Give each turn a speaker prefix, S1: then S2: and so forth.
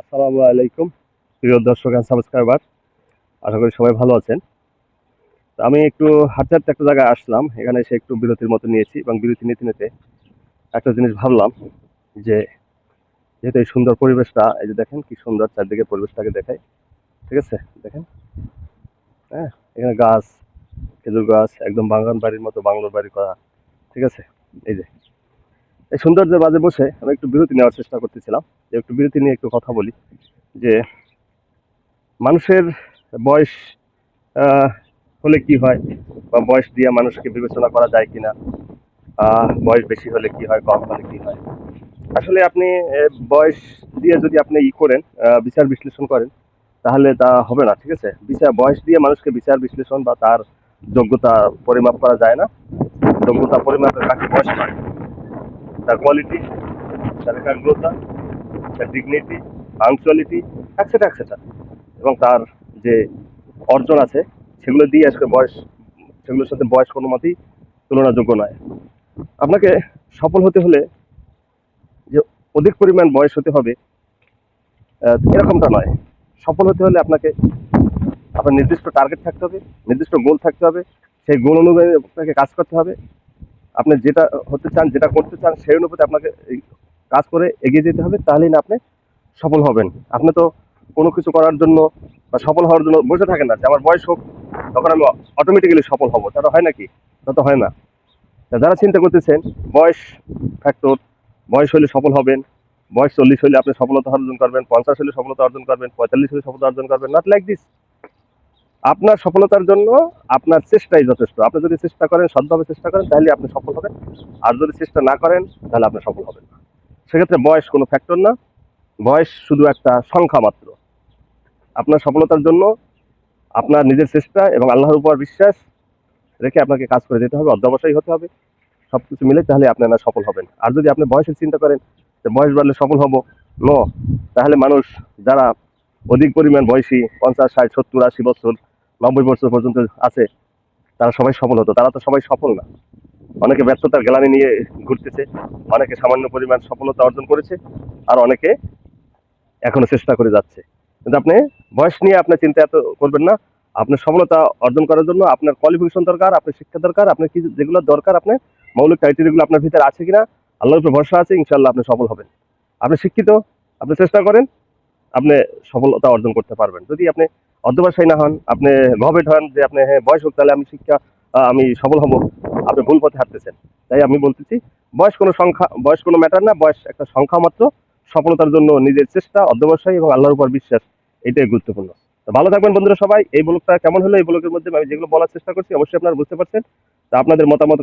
S1: আসসালামু আলাইকুম। প্রিয় দর্শক অ্যান্ড সাবস্ক্রাইবার আশা করি সবাই ভালো আছেন। আমি একটু হাঁটতে হাঁটতে একটা জায়গায় আসলাম, এখানে এসে একটু বিরতির মতো নিয়েছি এবং বিরতি নিতে নিতে একটা জিনিস ভাবলাম যে, যেহেতু এই সুন্দর পরিবেশটা, এই যে দেখেন কি সুন্দর চারদিকে পরিবেশটাকে দেখায় ঠিক আছে? দেখেন? হ্যাঁ এখানে গাছ, খেজুর গাছ, একদম বাগান বাড়ির মতো বাংলোর বাড়ি করা। ঠিক আছে? এই যে। এই সৌন্দর্যের মাঝে বসে আমি একটু বিরতি নেওয়ার চেষ্টা করতেছিলাম। যে একটু বিরতি নিয়ে একটু কথা বলি। যে মানুষের বয়স হলে কি হয়? বা বয়স দিয়ে মানুষকে বিবেচনা করা যায় কিনা? বয়স বেশি হলে কি হয়? কম হলে কি হয়? আসলে আপনি বয়স দিয়ে যদি আপনি ই করেন বিচার বিশ্লেষণ করেন, তাহলে তা হবে না, ঠিক আছে? বিচার, বয়স দিয়ে মানুষকে বিচার বিশ্লেষণ বা তার যোগ্যতা পরিমাপ করা যায় না। যোগ্যতা পরিমাপের কাছে বয়স নয় তার কোয়ালিটি তার একাগ্রতা, তার ডিগনিটি পাংচুয়ালিটি একসেট্রা একসেট্রা এবং তার যে অর্জন আছে, সেগুলো দিয়ে আজকে বয়স, সেগুলোর সাথে বয়স কোনো মতেই তুলনাযোগ্য নয়। আপনাকে সফল হতে হলে যে অধিক পরিমাণ বয়স হতে হবে এরকমটা নয়। সফল হতে হলে আপনাকে, আপনার নির্দিষ্ট টার্গেট থাকতে হবে, নির্দিষ্ট গোল থাকতে হবে, সেই গোল অনুযায়ী আপনাকে কাজ করতে হবে। আপনি যেটা হতে চান, যেটা করতে চান, সেই অনুপাতে আপনাকে কাজ করে এগিয়ে যেতে হবে, তাহলেই না আপনি সফল হবেন। আপনি তো কোনো কিছু করার জন্য বা সফল হওয়ার জন্য বসে থাকেন না, যে আমার বয়স হোক, তখন আমি অটোমেটিক্যালি সফল হব। তাটা হয় নাকি? তা তো হয় না। যারা চিন্তা করতেছেন, বয়স ফ্যাক্টর বয়স হলে সফল হবেন, বয়স চল্লিশ হলে আপনি সফলতা অর্জন করবেন, পঞ্চাশ হলে সফলতা অর্জন করবেন, পঁয়তাল্লিশ হলে সফলতা অর্জন করবেন নট লাইক দিস আপনার সফলতার জন্য আপনার চেষ্টাই যথেষ্ট। আপনি যদি চেষ্টা করেন, সৎভাবে চেষ্টা করেন তাহলে আপনি সফল হবেন। আর যদি চেষ্টা না করেন তাহলে আপনি সফল হবেন না। সেক্ষেত্রে বয়স কোনো ফ্যাক্টর না। বয়স শুধু একটা সংখ্যা মাত্র। আপনার সফলতার জন্য আপনার নিজের চেষ্টা এবং আল্লাহর উপর বিশ্বাস রেখে আপনাকে কাজ করে যেতে হবে, অধ্যবসায়ী হতে হবে সব কিছু মিলে তাহলে আপনি আপনারা সফল হবেন। আর যদি আপনি বয়সের চিন্তা করেন যে বয়স বাড়লে সফল হব, ন। তাহলে মানুষ যারা অধিক পরিমাণ বয়সী, পঞ্চাশ, ষাট, সত্তর, আশি বছর নব্বই বছর পর্যন্ত আছে, তারা সবাই সফল হতো। তারা তো সবাই সফল না। অনেকে ব্যর্থতার গ্লানি নিয়ে ঘুরতেছে, অনেকে সামান্য পরিমাণ সফলতা অর্জন করেছে, আর অনেকে এখনও চেষ্টা করে যাচ্ছে। কিন্তু আপনি বয়স নিয়ে আপনার চিন্তা এত করবেন না। আপনার সফলতা অর্জন করার জন্য আপনার কোয়ালিফিকেশন দরকার, আপনার শিক্ষা দরকার, আপনার কি যেগুলো দরকার, আপনার মৌলিক ক্রাইটেরিয়াগুলো আপনার ভিতরে আছে কিনা, আল্লাহর উপর ভরসা আছে ইনশাল্লাহ আপনি সফল হবেন। আপনি শিক্ষিত, আপনি চেষ্টা করেন, আপনি সফলতা অর্জন করতে পারবেন। যদি আপনি অধ্যবসায়ী না হন, আপনি গভেট হন যে আপনি হ্যাঁ বয়স হোক, তাহলে আমি শিক্ষা আমি সফল হব, আপনি ভুল পথে হাঁটতেছেন। তাই আমি বলতেছি, বয়স কোনো সংখ্যা, বয়স কোনো ম্যাটার না, বয়স একটা সংখ্যা মাত্র। সফলতার জন্য নিজের চেষ্টা, অধ্যবসায়ী এবং আল্লাহর উপর বিশ্বাস, এটাই গুরুত্বপূর্ণ। তো ভালো থাকবেন বন্ধুরা সবাই। এই ব্লগটা কেমন হলো? এই ব্লগের মধ্যে আমি যেগুলো বলার চেষ্টা করছি, অবশ্যই আপনারা বুঝতে পারছেন। তা আপনাদের মতামত